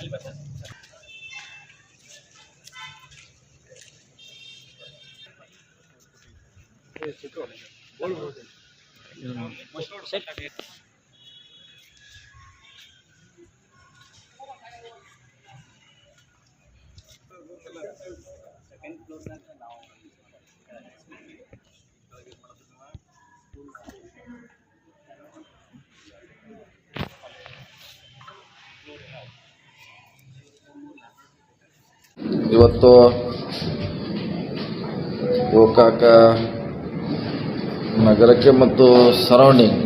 Second ಇವತ್ತು ಗೋಕಾಕ ನಗರಕ್ಕೆ ಮತ್ತು ಸರೌಂಡಿಂಗ್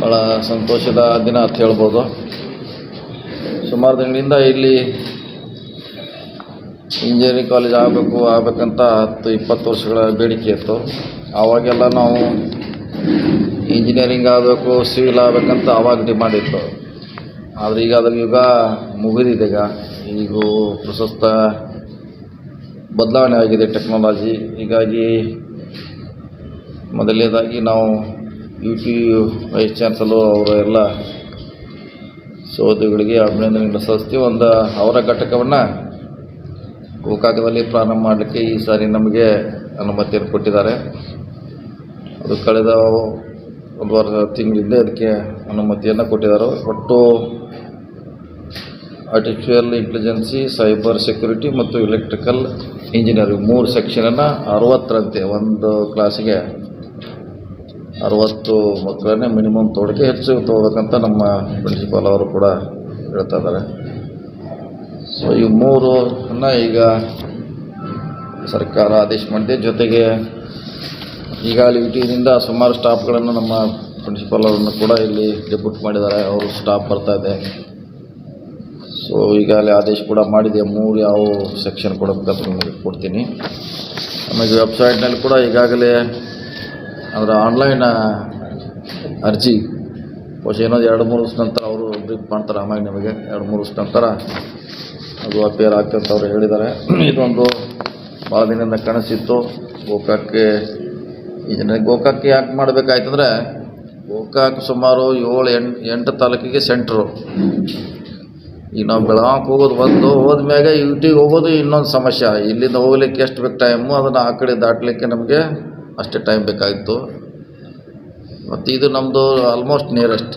ಭಾಳ ಸಂತೋಷದ ದಿನ ಅಂತ ಹೇಳ್ಬೋದು. ಸುಮಾರು ದಿನಗಳಿಂದ ಇಲ್ಲಿ ಇಂಜಿನಿಯರಿಂಗ್ ಕಾಲೇಜ್ ಆಗಬೇಕು, ಆಗಬೇಕಂತ ಹತ್ತು, ಇಪ್ಪತ್ತು ವರ್ಷಗಳ ಬೇಡಿಕೆ ಇತ್ತು. ಆವಾಗೆಲ್ಲ ನಾವು ಇಂಜಿನಿಯರಿಂಗ್ ಆಗಬೇಕು, ಸಿವಿಲ್ ಆಗಬೇಕಂತ ಆವಾಗ ಡಿಮಾಂಡ್ ಇತ್ತು. ಆದರೆ ಈಗ ಅದ್ರ ಯುಗ ಮುಗಿದಿದೆ ಈಗ. ಈಗ ಪ್ರಶಸ್ತ ಬದಲಾವಣೆ ಆಗಿದೆ ಟೆಕ್ನಾಲಜಿ. ಹೀಗಾಗಿ ಮೊದಲನೇದಾಗಿ ನಾವು ಯು ಪಿ ವೈಸ್ ಚಾನ್ಸಲರ್ ಅವರ ಎಲ್ಲ ಸಹೋದ್ಯೋಗಿಗಳಿಗೆ ಅಭಿನಂದನೆಗಳನ್ನು ಸಲ್ಲಿಸ್ತೀವಿ ಒಂದು ಅವರ ಘಟಕವನ್ನು ಗೋಕಾಕದಲ್ಲಿ ಪ್ರಾರಂಭ ಮಾಡಲಿಕ್ಕೆ ಈ ಸಾರಿ ನಮಗೆ ಅನುಮತಿಯನ್ನು ಕೊಟ್ಟಿದ್ದಾರೆ. ಅದು ಕಳೆದ ಒಂದು ವಾರ, ತಿಂಗಳಿಂದ ಅದಕ್ಕೆ ಅನುಮತಿಯನ್ನು ಕೊಟ್ಟಿದ್ದಾರೆ. ಒಟ್ಟು ಆರ್ಟಿಫಿಷಿಯಲ್ ಇಂಟೆಲಿಜೆನ್ಸಿ ಸೈಬರ್ ಸೆಕ್ಯುರಿಟಿ ಮತ್ತು ಎಲೆಕ್ಟ್ರಿಕಲ್ ಇಂಜಿನಿಯರಿಂಗ್ ಮೂರು ಸೆಕ್ಷನನ್ನು ಅರವತ್ತರಂತೆ, ಒಂದು ಕ್ಲಾಸಿಗೆ ಅರವತ್ತು ಮಕ್ಕಳನ್ನೇ ಮಿನಿಮಮ್ ತೊಗೊಳಕ್ಕೆ ಹೆಚ್ಚು ತೊಗೋಬೇಕಂತ ನಮ್ಮ ಪ್ರಿನ್ಸಿಪಾಲ್ ಅವರು ಕೂಡ ಹೇಳ್ತಾ ಇದ್ದಾರೆ. ಸೊ ಈ ಮೂರು ಈಗ ಸರ್ಕಾರ ಆದೇಶ ಮಾಡಿದೆ. ಜೊತೆಗೆ ಈಗಾಗಲೇ ವಿಟಿಯಿಂದ ಸುಮಾರು ಸ್ಟಾಫ್ಗಳನ್ನು ನಮ್ಮ ಪ್ರಿನ್ಸಿಪಾಲ್ ಅವರನ್ನು ಕೂಡ ಇಲ್ಲಿ ಡೆಪ್ಯೂಟ್ ಮಾಡಿದ್ದಾರೆ. ಅವರು ಸ್ಟಾಫ್ ಬರ್ತಾ ಇದೆ. ಸೊ ಈಗಾಗಲೇ ಆದೇಶ ಕೂಡ ಮಾಡಿದೆ. ಮೂರು ಯಾವ ಸೆಕ್ಷನ್ ಕೊಡಬೇಕಂತ ನಿಮಗೆ ಕೊಡ್ತೀನಿ. ಆಮೇಲೆ ವೆಬ್ಸೈಟ್ನಲ್ಲಿ ಕೂಡ ಈಗಾಗಲೇ ಅದರ ಆನ್ಲೈನ್ ಅರ್ಜಿ, ಬಹುಶಃ ಏನೋ ಎರಡು ಮೂರು ವರ್ಷ ನಂತರ ಅವರು ಬ್ರೀಫ್ ಮಾಡ್ತಾರೆ ಆಮೇಲೆ ನಿಮಗೆ. ಎರಡು ಮೂರು ವರ್ಷ ನಂತರ ಅದು ಅಪೇರ್ ಆಗ್ತದೆ ಅಂತ ಅವರು ಹೇಳಿದ್ದಾರೆ. ಇದೊಂದು ಭಾಳ ದಿನದಿಂದ ಕನಸಿತ್ತು ಗೋಕಾಕ್ಕೆ ಈ ಜನ ಗೋಕಾಕ್ಕೆ ಯಾಕೆ ಮಾಡಬೇಕಾಯ್ತಂದ್ರೆ, ಗೋಕಾಕ್ ಸುಮಾರು ಏಳು, ಎಂಟು ಎಂಟು ತಾಲೂಕಿಗೆ ಸೆಂಟ್ರು ಈಗ ನಾವು ಬೆಳಗಾವಿಗೆ ಹೋಗೋದು ಒಂದು, ಹೋದ್ಮ್ಯಾಗ ಯು ಟಿಗೆ ಹೋಗೋದು ಇನ್ನೊಂದು ಸಮಸ್ಯೆ. ಇಲ್ಲಿಂದ ಹೋಗ್ಲಿಕ್ಕೆ ಎಷ್ಟು ಬೇಕು ಟೈಮು ಅದನ್ನು ಆ ಕಡೆ ದಾಟಲಿಕ್ಕೆ ನಮಗೆ ಅಷ್ಟೇ ಟೈಮ್ ಬೇಕಾಗಿತ್ತು ಮತ್ತು ಇದು ನಮ್ಮದು ಆಲ್ಮೋಸ್ಟ್ ನಿಯರೆಸ್ಟ್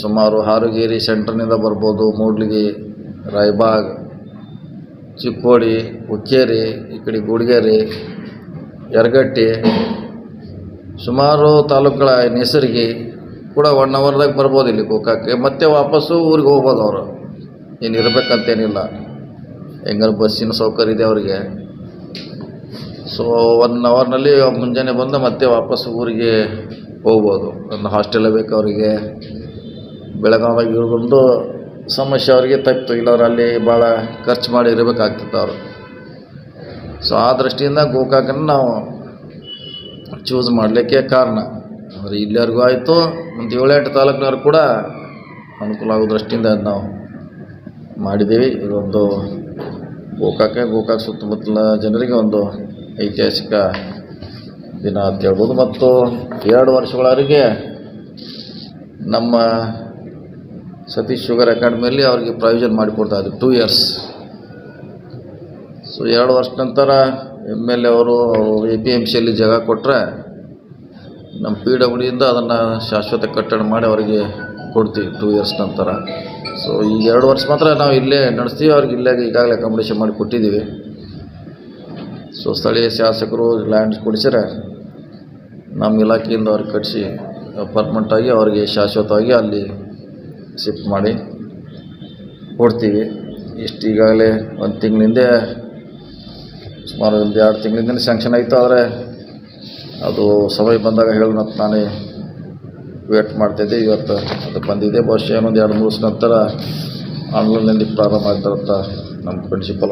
ಸುಮಾರು ಹಾರುಗೇರಿ ಸೆಂಟ್ರ್ನಿಂದ ಬರ್ಬೋದು, ಮೂಡ್ಲಿಗಿ, ರಾಯಬಾಗ್, ಚಿಕ್ಕೋಡಿ, ಹುಕ್ಕೇರಿ, ಈ ಕಡೆ ಗುಡಿಗೇರಿ, ಯರಗಟ್ಟಿ, ಸುಮಾರು ತಾಲೂಕುಗಳ ನಿಸರ್ಗಿ ಕೂಡ ಒನ್ ಅವರ್ದಾಗ ಬರ್ಬೋದು ಇಲ್ಲಿ ಗೋಕಾಕ್ಕೆ ಮತ್ತೆ ವಾಪಸ್ಸು ಊರಿಗೆ ಹೋಗ್ಬೋದು ಅವರು. ಏನು ಇರಬೇಕಂತೇನಿಲ್ಲ ಹೆಂಗಾರು ಬಸ್ಸಿನ ಸೌಕರ್ಯ ಇದೆ ಅವರಿಗೆ. ಸೊ ಒನ್ ಅವರ್ನಲ್ಲಿ ಮುಂಜಾನೆ ಬಂದು ಮತ್ತೆ ವಾಪಸ್ ಊರಿಗೆ ಹೋಗ್ಬೋದು. ಒಂದು ಹಾಸ್ಟೆಲ್ ಬೇಕು ಅವರಿಗೆ. ಬೆಳಗಾವಿ ಇರೋದೊಂದು ಸಮಸ್ಯೆ ಅವರಿಗೆ ತಪ್ಪಿತು ಇಲ್ಲವ್ರು ಅಲ್ಲಿ ಭಾಳ ಖರ್ಚು ಮಾಡಿ ಇರಬೇಕಾಗ್ತಿತ್ತು ಅವರು. ಸೊ ಆ ದೃಷ್ಟಿಯಿಂದ ಗೋಕಾಕನ್ನು ನಾವು ಚೂಸ್ ಮಾಡಲಿಕ್ಕೆ ಕಾರಣ. ಅಂದರೆ ಇಲ್ಲಿವರೆಗೂ ಆಯಿತು. ಒಂದು ಏಳೆಂಟು ತಾಲೂಕಿನವ್ರು ಕೂಡ ಅನುಕೂಲ ಆಗೋ ದೃಷ್ಟಿಯಿಂದ ನಾವು ಮಾಡಿದ್ದೀವಿ. ಇದೊಂದು ಗೋಕಾಕ ಗೋಕಾಕ ಸುತ್ತಮುತ್ತಲ ಜನರಿಗೆ ಒಂದು ಐತಿಹಾಸಿಕ ದಿನ ಅಂತ ಹೇಳ್ಬೋದು. ಮತ್ತು ಎರಡು ವರ್ಷಗಳವರೆಗೆ ನಮ್ಮ ಸತೀಶ್ ಶುಗರ್ ಅಕಾಡೆಮಿಯಲ್ಲಿ ಅವರಿಗೆ ಪ್ರಾವಿಷನ್ ಮಾಡಿಕೊಡ್ತಾ ಇದ್ರು. ಟೂ ಇಯರ್ಸ್ ಸೊ ಎರಡು ವರ್ಷ ನಂತರ ಎಂ ಎಲ್ ಎ ಅವರು ಎ ಪಿ ಎಂ ಸಿಯಲ್ಲಿ ಜಾಗ ಕೊಟ್ಟರೆ ನಮ್ಮ ಪಿ ಡಬ್ಲ್ಯೂಯಿಂದ ಅದನ್ನು ಶಾಶ್ವತ ಕಟ್ಟಡ ಮಾಡಿ ಅವರಿಗೆ ಕೊಡ್ತೀವಿ. ಟೂ ಇಯರ್ಸ್ ನಂತರ. ಸೊ ಈ ಎರಡು ವರ್ಷ ಮಾತ್ರ ನಾವು ಇಲ್ಲೇ ನಡೆಸ್ತೀವಿ. ಅವ್ರಿಗೆ ಇಲ್ಲೇ ಈಗಾಗಲೇ ಅಕಾಮಿಡೇಷನ್ ಮಾಡಿ ಕೊಟ್ಟಿದ್ದೀವಿ. ಸೊ ಸ್ಥಳೀಯ ಶಾಸಕರು ಲ್ಯಾಂಡ್ ಕೊಡಿಸಿದ್ರೆ ನಮ್ಮ ಇಲಾಖೆಯಿಂದ ಅವ್ರಿಗೆ ಕಟ್ಟಿಸಿ ಪರ್ಮನೆಂಟಾಗಿ ಅವರಿಗೆ ಶಾಶ್ವತವಾಗಿ ಅಲ್ಲಿ ಶಿಫ್ಟ್ ಮಾಡಿ ಕೊಡ್ತೀವಿ. ಇಷ್ಟು ಈಗಾಗಲೇ ಒಂದು ತಿಂಗಳಿಂದೆ ಸುಮಾರು ಒಂದು ಎರಡು ತಿಂಗಳಿಂದಲೇ ಸ್ಯಾಂಕ್ಷನ್ ಆಯಿತು. ಆದರೆ ಅದು ಸಮಯ ಬಂದಾಗ ಹೇಳೋಣ ನಾನೇ ವೇಟ್ ಮಾಡ್ತಿದ್ದೆ. ಇವತ್ತು ಅದು ಬಂದಿದೆ. ಬಹುಶಃ ಇನ್ನೊಂದು ಎರಡು ಮೂರು ದಿವಸ ನಂತರ ಆನ್ಲೈನಲ್ಲಿ ಪ್ರಾರಂಭ ಆಗ್ತಾರಂತ ನಮ್ಮ ಪ್ರಿನ್ಸಿಪಲ್